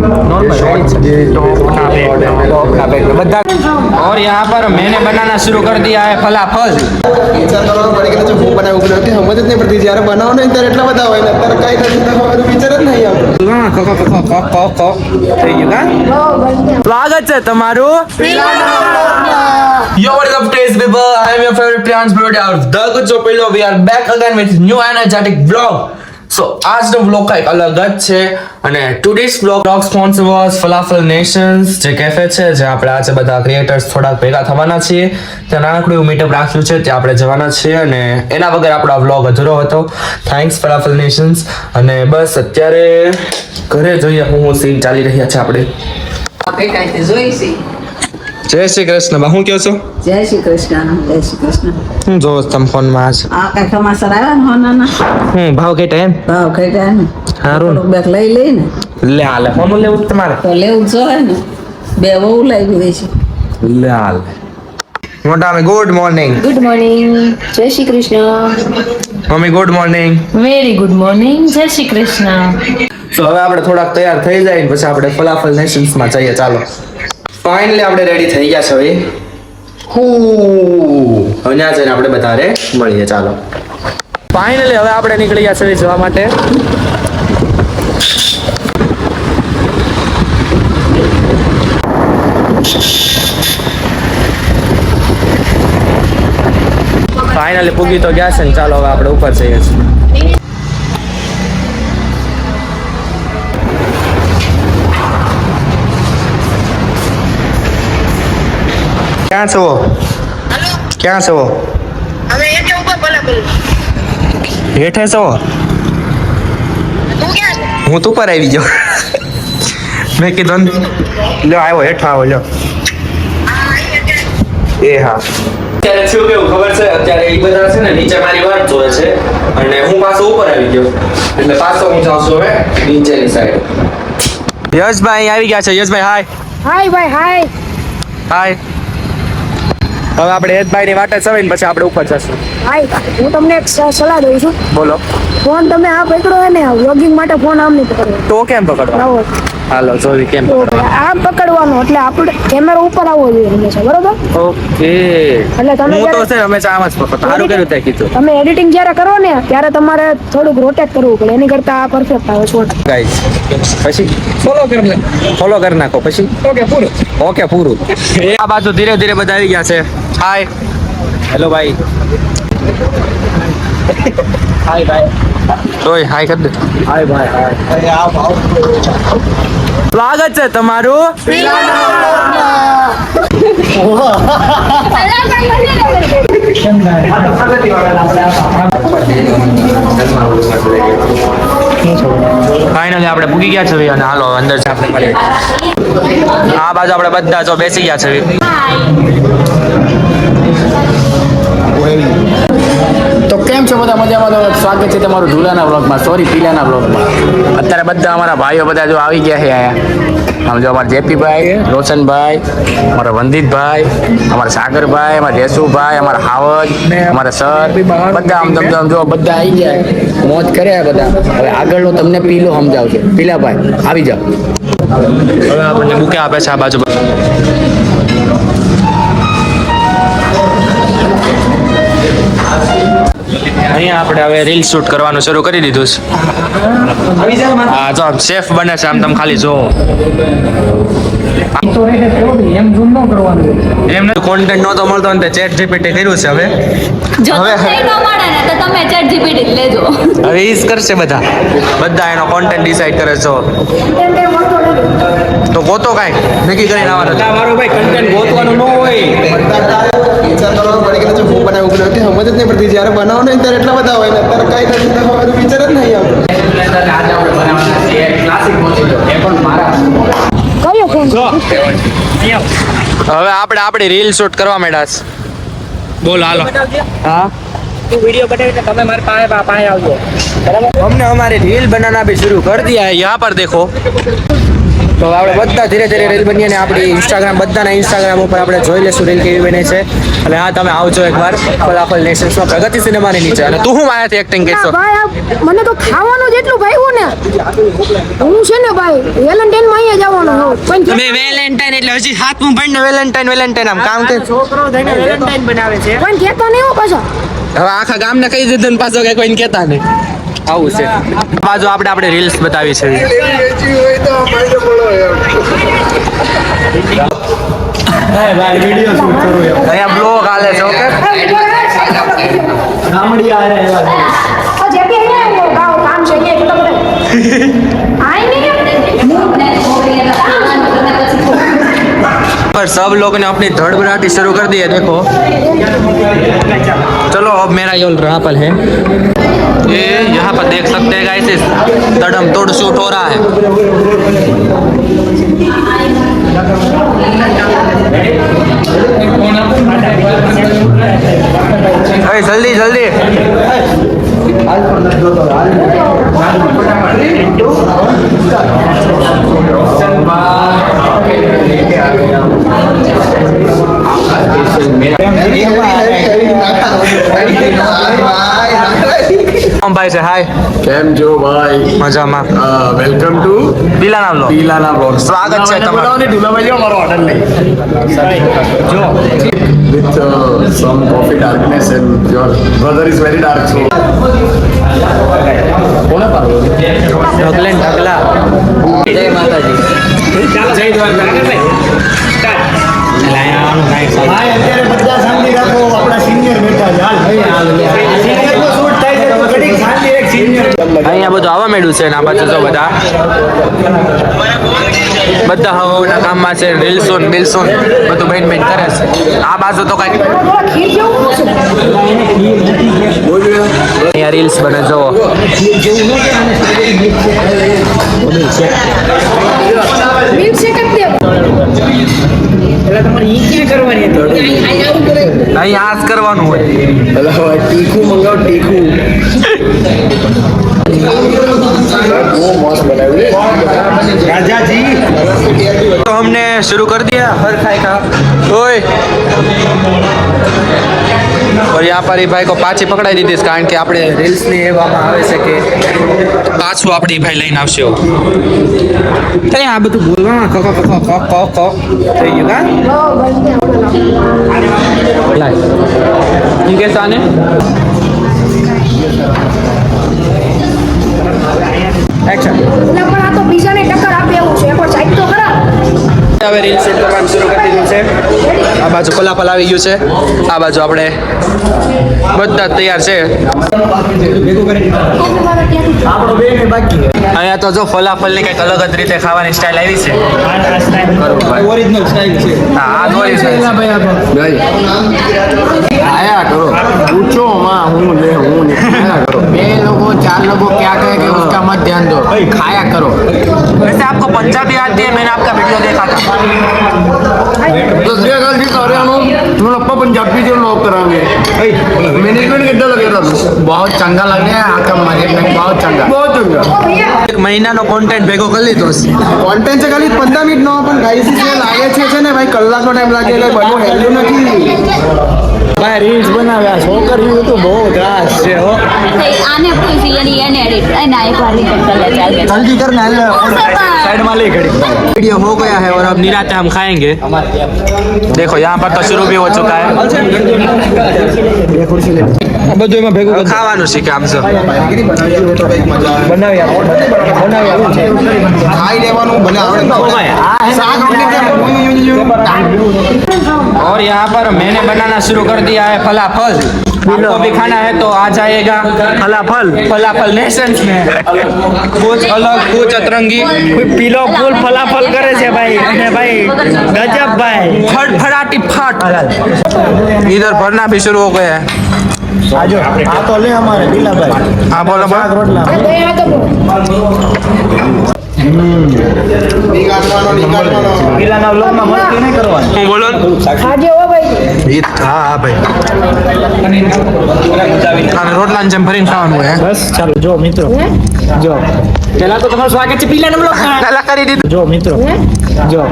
Normal top का bag top का bag બધા और यहाँ पर मैंने बनाना शुरू कर दिया है फलाफल વિચાર કરવાનો પડે કે જો હું બનાવું કે નથી સમજ જ નહીં પડતી જ્યારે બનાવો ને ત્યારે એટલા બધા હોય ને અત્યારે કાંઈ નથી તો હવે તો વિચાર જ નહીં આવતો હા, કો, કો, કો, કો, કો, કો. થઈ ગયું કા સ્વાગત છે તમારું Yo, what is up, today's people? I am your favorite Priyansh Brody out the good so pillow. We are back again with new energetic vlog. So, આજનો બ્લોગ કંઈક અલગ જ છે અને today's blog blog sponsor was Falafel Nations જે cafe છે જે આપણે આજે બધા ક્રિએટર્સ થોડાક ભેગા થવાના છીએ. ત્યાં નાનકડું એવું મીટઅપ રાખ્યું છે ત્યાં આપણે જવાના છીએ અને એના વગર આપણો બ્લોગ અધૂરો હતો. થેન્ક્સ ફલાફલ નેશન્સ અને બસ અત્યારે ઘરે જોઈએ હું સીન ચાલી રહ્યા છે આપણે. આપણે કાંઈ જોઈશી જય શ્રી કૃષ્ણ. બા હું કહો છો? જય શ્રી કૃષ્ણ જય શ્રી કૃષ્ણ. હું જોઉં તમે ફોનમાં આજ આ કઈ સમાચાર આવ્યા ને હોનાના? હું ભાવ કેટલા એમ? ભાવ કઈ ટાઈમ હારું બેક લઈ લઈ ને. લે હાલે ફોન લેવું તમારે? તો લેવું જ ને. બે બહુ લાવી દે છે. લે હાલે. મોટા મે ગુડ મોર્નિંગ ગુડ મોર્નિંગ જય Shri Krishna. Mummy good morning very good morning જય શ્રી કૃષ્ણ. તો હવે આપણે થોડાક તૈયાર થઈ જાય પછી આપણે ફલાફલ નેશન્સમાં જઈએ. ચાલો. ફાઇનલી આપણે રેડી થઈ ગયા છે હવે. હું. ત્યાં જઈને આપણે બધારે મળીએ. ચાલો. ફાઇનલી હવે આપણે નીકળી ગયા છે જવા માટે. ફાઇનલી પૂગી તો ગયા છે ને. ચાલો હવે આપણે ઉપર જઈએ છીએ. ક્યાં છો? ક્યાં છો? અમે હેઠે ઉપર ભલે બોલ હેઠે છો? હું તું પર આવી ગયો. મેં કીધું લ્યો આવ્યો હેઠો આવો લ્યો. એ હા. અત્યારે શું કેવું ખબર છે? અત્યારે એ બધા છે ને નીચે મારી વાત જોવે છે. અને હું પાછો ઉપર આવી ગયો. એટલે પાછો હું જાઉં છું હવે નીચેની સાઈડ યશભાઈ આવી ગયા છે. યશભાઈ હાય હાય ભાઈ હાય હાય હવે આપણે યશભાઈની વાટે સવાઈને પછી આપણે ઉપર જશું. ભાઈ હું તમને એક સલાહ દઉં છું. બોલો. ફોન તમે આ પકડો ને વ્લોગિંગ માટે ફોન આમ નહીં પકડો. તો કેમ પકડો આવો. હાલો જોવી કેમ આમ પકડવાનો એટલે આપણે કેમેરા ઉપર આવવો જોઈએ હંમેશા બરોબર? ઓકે. એટલે તમે હું તો છે હંમેશા આમ જ પકડતો. સારું કર્યું તે કીધું. તમે એડિટિંગ જ્યારે કરો ને ત્યારે તમારે થોડુંક રોટેટ કરવું પડે. એની કરતા આ પરફેક્ટ આવે શોટ ગાઈસ પછી? ફોલો કરી ફોલો કરી નાખો પછી? ઓકે પૂરું. ઓકે પૂરું. આ બાજુ ધીરે ધીરે બધા આવી ગયા છે. હાય હેલો ભાઈ હાય ભાઈ તોય હાય કર દે. હાય ભાઈ હાય સ્વાગત છે તમારું. ફાઇનલી આપણે પૂગી ગયા છે અને હાલો અંદર છે આપણે આ બાજુ આપણે બધા જો બેસી ગયા છો બધા મજામાં તો સ્વાગત છે તમારું ઝુલાના બ્લોગમાં સોરી પીલાના બ્લોગમાં અત્યારે બધા અમારા ભાઈઓ બધા જો આવી ગયા છે અહીંયા. આમ જો અમારા જેપીભાઈ રોશનભાઈ અમારા વંદિતભાઈ અમારા સાગરભાઈ અમારા જેસુભાઈ અમારા હાવજ અમારા સર બધા આમ તમે જો બધા આવી ગયા મોજ કરે બધા. હવે આગળનો તમને પીલો સમજાવશે. પીલાભાઈ આવી જાઓ. હવે આપણને બુકે આપે છે આ બાજુ. આપણે હવે રીલ શૂટ કરવાનું શરૂ કરી દીધું છે. હા જો સેફ બને છે આમ તમે ખાલી જો એમને કોન્ટેન્ટ નહોતો મળતો ને ચેટ જીપીટી કર્યું છે હવે. હવે- ન તો તમે ચેટ જીપીટી લેજો. હવે ઈ કરશે બધા. બધા એનો કોન્ટેન્ટ ડિસાઈડ કરે છો તો ગોતો કાંઈ. નક્કી કરીને આવવાનું મારો ભાઈ કન્ટેન્ટ ગોતવાનું ન હોય. વિચાર કરવાનો પડે કે જો હું બનાવું કે નથી સમજ જ નહીં પડતી જ્યારે બનાવો ને ત્યારે એટલા બધા હોય ને અત્યારે કાંઈ નથી તો હવે તો વિચાર જ નહીં આવતો કયો ફોન હવે આપણે આપણી રીલ શૂટ કરવા માંડ્યા છે બોલ હાલો હા हमने हमारे रील बनाना भी शुरू कर दिया है यहाँ पर देखो તો આપણે બધા ધીરે ધીરે રીલ બનીએ ને આપણી ઇન્સ્ટાગ્રામ બધાના ઇન્સ્ટાગ્રામ ઉપર આપણે જોઈ લેશું રીલ કેવી બને છે. અને હા તમે આવજો એકવાર ફલાફલ નેશન્સમાં પ્રગતિ સિનેમાની નીચે. અને તું હું મારાથી એક્ટિંગ કહેશો મને તો ખાવાનું જ એટલું ભાવ્યું ને. હું છે ને ભાઈ વેલેન્ટાઇનમાં અહીંયા જવાનો પણ તમે વેલેન્ટાઇન એટલે હજી હાથમાં ભણને વેલેન્ટાઇન વેલેન્ટાઇન આમ કામ કે પણ કહેતા નહીં હો પાછો. હવે આખા ગામને કહી દીધું ને પાછો કે કોઈને કહેતા નહીં. આવું છે. બાજુ આપણે આપણે રીલ્સ બતાવી છે. અહીંયા બ્લોગ હાલે છે ઓકે पर सब लोग ने अपनी धड़बड़ाहटी शुरू कर दी है, देखो। चलो, अब मेरा ये यहाँ पर है। ये यहाँ पर देख सकते हैं गाइस इस तड़म तोड़ शूट हो रहा है। जल्दी जल्दी। ભાઈ હાય કેમ છો ભાઈ? મજામાં. વેલકમ ટુ પીલાના બ્લોગ પીલાના બ્લોગ સ્વાગત છે તમારું. ઢુલાભાઈ જો મારો ઓર્ડર લઈ જો. With some coffee darkness and your brother is very dark so કોને પાડો? ઢગલેન ઢગલા. જય માતાજી. જય દ્વારકા. લાયા આનું કાઈ ભાઈ અત્યારે બધા સાંભળી રાખો આપણા સિનિયર બેઠા હાલ. ભાઈ હાલ. અહીંયા બધું આવવા મેળવું છે આ બાજુ જો બધા. બધા હવાના કામમાં છે રીલ્સોન બિલ્સોન બધું બેન બેન કરે છે. આ બાજુ તો છે અહીંયા રીલ્સ બને, જુઓ. અહીંયા આ જ કરવાનું હોય. તીખું મંગાવ તીખું तो हमने शुरू कर दिया हर खाए का ओए और यहाँ पर એ ભાઈ કો પાછી પકડાઈ દીધી છે કારણ કે આપણે રીલ્સ ની એવામાં આવે છે કે પાછું આપણે ઈ ભાઈ લઈને આવશે કઈ આ બધું બોલવામાં ક ક ક ક ક ક થઈ ગયું કા લાય ઈ કે સાને એક્શન એટલે પણ આ તો બીજાને ટક્કર આપે એવું છે. એકવાર સાઈડ તો ખરા. હવે રીલ સેટ કરવાનું શરૂ કરી દીધું છે. આ બાજુ પલાપલ આવી ગયું છે. આ બાજુ આપણે બધા જ તૈયાર છે. અહીંયા તો જો ફલાફલની કંઈક અલગ જ રીતે ખાવાની સ્ટાઇલ આવી છે. ઓરિજિનલ સ્ટાઇલ છે. હા આ જ original છે. आया करो पूछो माँ हूँ ले हूँ नहीं खाया करो बे लोगों चार लोगों क्या कहेंगे उसका मत ध्यान दो खाया करो वैसे आपको पंजाबी आती है मैंने आपका वीडियो देखा था तो ये गलती कर रहे हो तुम लोग पंजाबी जो लोग कराएंगे मैनेजमेंट कितना लगेगा बहुत चंगा लग रहा है आपका मैनेजमेंट बहुत चंगा बहुत चंगा એક મહિનાનો કોન્ટેન્ટ ભેગો કરી લીધો છે કોન્ટેન્ટ છે ખાલી પંદર મિનિટનો પણ ગાઈસ જે લાગે છે છે ને ભાઈ કલાકનો ટાઈમ લાગે એટલે બનવું હેલ્યું નથી ભાઈ રીલ્સ બનાવ્યા છોકરીઓ તો બહુ ત્રાસ છે હો આને પૂછી એની એને એડિટ અને એક વાર રિપોર્ટ કરી લે ચાલ કે જલ્દી કર ને साइड में ले खड़ी वीडियो हो गया है और अब निराते हम खाएंगे देखो यहाँ पर तो शुरू भी हो चुका है બધું એમાં ભેગું ખાવાનું શીખે આમ છો ખાઈ લેવાનું ભલે આવડે ના આવડે. શાક રોટલી કેમ? और यहाँ पर मैंने बनाना शुरू कर दिया है फलाफल आपको भी खाना है तो आ जाएगा फलाफल फलाफल नेशन में कुछ अलग कुछ अतरंगी પીલો ફૂલ ફલાફલ કરે છે ભાઈ અને ભાઈ ગજબ ભાઈ फटफड़ाटी फट इधर भरना भी शुरू हो गया है આ તો લે અમારે લીલાભાઈ. બોલો શાક રોટલા. રોટલા જેમ ભરીને ખાવાનું હોય બસ ચાલો જો મિત્રો. જો. પેલા તો તમારું સ્વાગત છે પીલા નો બ્લોક કરી દીધું. જો મિત્રો. જો.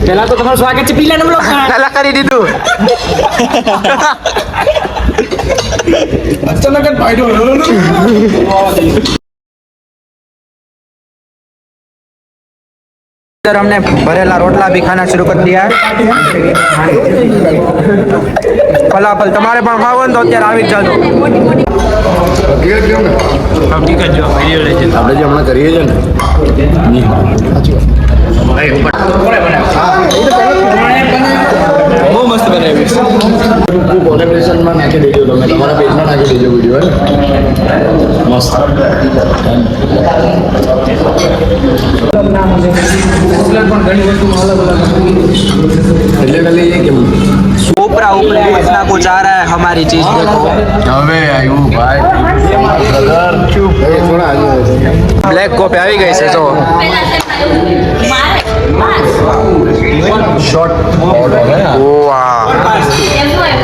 પહેલા તો તમારું સ્વાગત છે પીલા નંબર પેલા કરી દીધું અચાનક જ ફાયદો इधर हमने भरेला रोटला भी खाना शुरू कर दिया है ફલાફલ તમારે પણ ખાવો ને તો અત્યારે આવી જ જાજો આપણે જે હમણાં કરીએ છીએ ને બહુ મસ્ત બનાવી ગ્રુપ કોલેબ્રેશનમાં નાખી દેજો તમે તમારા પેજમાં નાખી દેજો વિડીયો મસ્ત એટલે ખાલી એ કે ऊपरा ऊपर इतना कुछ आ रहा है हमारी चीज देखो હવે આવ્યું ભાઈ થોડા આવ્યું બ્લેક કોફી આવી ગઈ છે જો પહેલા તે મારે મારે શોર્ટ ઓર્ડર હે ઓ વાહ એમ હોય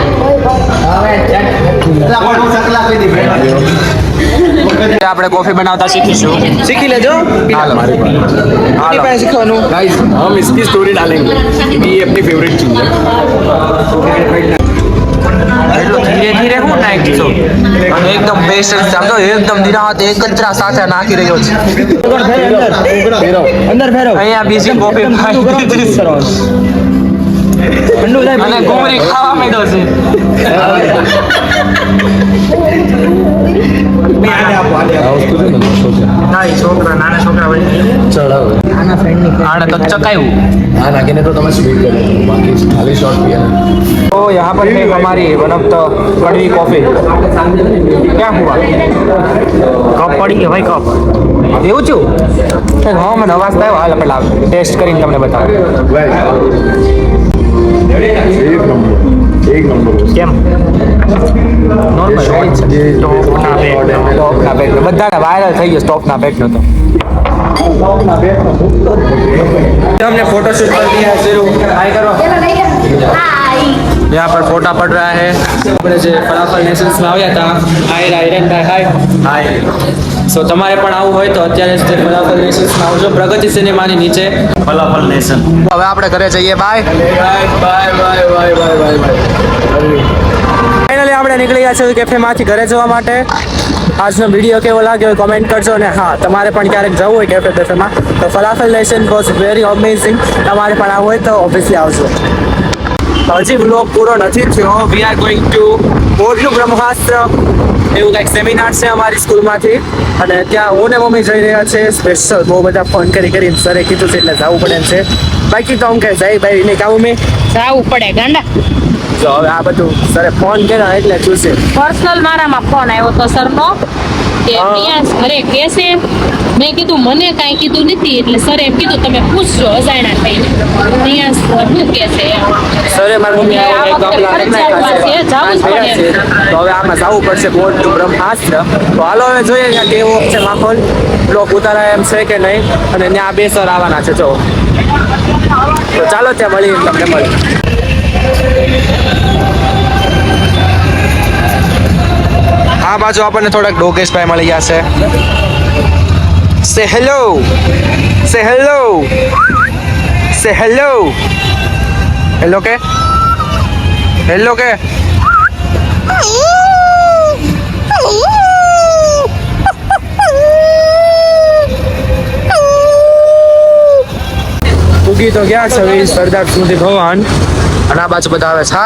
આપણે કોફી બનાવતા શીખીશું શીખી લેજો हाल हमारे હાલો શીખવાનું गाइस हम इसकी स्टोरी डालेंगे क्योंकि ये अपनी फेवरेट चीज है એટલું ધીરે ધીરે હું નાખીશું અને એકદમ બેસ્ટ સમજો એકદમ ધીરા એક જ સાથે નાખી રહ્યો છે અંદર ફેરવ અહીંયા બીજી કોફી અને ઘૂમરી ખાવા માંડ્યો છે આને તો ચકાયું हाँ नाखिने तो तुम्हें स्वीट कर बाकी खाली शॉर्ट पिया तो यहाँ पर है हमारी वन ऑफ द कड़वी कॉफी क्या हुआ કપ પડી ગયો ભાઈ કપ એવું છું હા મને અવાજ થયો હાલ પેલા ટેસ્ટ કરીને તમને બતાવું एक नंबर एक नंबर કેમ નોર્મલ ટોપના પેક ટોપના પેક બધાને વાયરલ થઈ ગયો સ્ટોપના પેક નો તો हमने फोटो शूट कर दिया है शुरू हाय करो હાય यहाँ पर फोटा पड़ रहा है આપણે જે ફલાફલ નેશન્સ માં આવ્યા હતા હાય રાયરન ભાઈ હાય હાય સો તમારે પણ આવું હોય તો અત્યારે ફલાફલ નેશન્સમાં આવજો. પ્રગતિ સિનેમાની નીચે. ફલાફલ નેશન હવે આપણે ઘરે જઈએ. Bye bye bye bye bye bye bye bye finally આપણે નીકળી ગયા છે કેફેમાંથી ઘરે જવા માટે. આજનો વીડિયો કેવો લાગ્યો હોય કોમેન્ટ કરજો અને હા તમારે પણ ક્યારેક જવું હોય કેફે કેફેમાં તો Falafel Nations was very amazing તમારે પણ આવું હોય તો ઓબ્વિયસલી આવજો. હજી બ્લોગ પૂરો નથી થયો. વી આર ગોઈંગ ટુ મોરનું બ્રહ્માસ્ત્ર એવું કંઈક સેમિનાર છે અમારી સ્કૂલમાંથી. અને ત્યાં હું ને મમ્મી જઈ રહ્યા છે. સ્પેશિયલ બહુ બધા ફોન કરી કરીને સરે કીધું છે એટલે જવું પડે છે. બાકી તો હું કે જઈ ભાઈ નહીં કાવું મેં? જાવું પડે ગાંડા. તો હવે આ બધું સરે ફોન કર્યા એટલે જોશે. પર્સનલ મારામાં ફોન આવ્યો તો સરનો કે મિયાસ ઘરે કેસે મેં કીધું મને કાંઈ કીધું નથી. એટલે સરે એમ કીધું તમે પૂછજો અજાણ્યા થઈને અહીંયા શું કેસે એમ. સરે મારી મમ્મી આ આવવા છે, છે. જ પડે. છે. તો હવે આમાં જવું પડશે બોર્ડ ટુ બ્રહ્માસ્ત્ર. તો હાલો હવે જોઈએ ત્યાં કેવો છે માહોલ. બ્લોક ઉતારા એમ છે કે નહીં? અને ત્યાં બે સર આવવાના છે જો. તો ચાલો ત્યાં મળીએ તમને મળી આ બાજુ આપણને થોડાક ડોગેશભાઈ મળી ગયા છે. Say hello. Say hello Say hello. Hello કે હેલો કે ઉગી તો ગયા છે હવે સરદાર સુધી ભવન? અને આ બાજુ બધા આવે છે.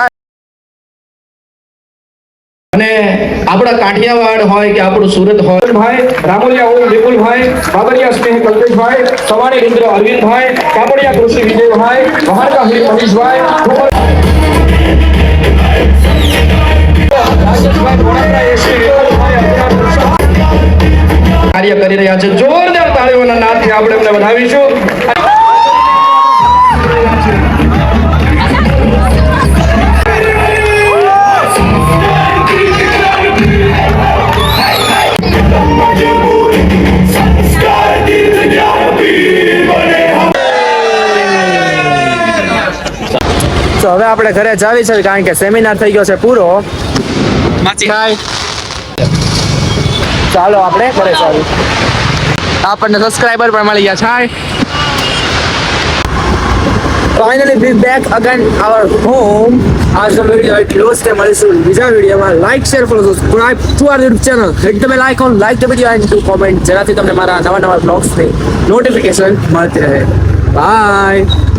અને આપણા કાઠિયાવાડ હોય કે આપણું સુરત હોય. ભાઈ રામોલિયા ઓમ વિપુલભાઈ બાબરિયા સ્નેહ કલ્પેશભાઈ સવાણી ઇન્દ્ર અરવિંદભાઈ કાપડિયા કૃષિ વિજયભાઈ મહારકા હરી મનીષભાઈ કાર્ય કરી રહ્યા છે. જોરદાર તાળીઓના નાદથી આપણે એમને વધાવીશું. તો હવે આપણે ઘરે જાવી છે કારણ કે સેમિનાર થઈ ગયો છે પૂરો. ચાલો આપણે ઘરે જાવી આપણને સબસ્ક્રાઈબર પણ મળી ગયા છે finally be back again our home આજનો વીડિયો એટલો જ તે મળીશું બીજા વિડીયોમાં like share follow subscribe to our YouTube channel hit the bell icon like the video and to comment જેનાથી તમને મારા નવા નવા બ્લોગ્સની નોટિફિકેશન મળતી રહે. બાય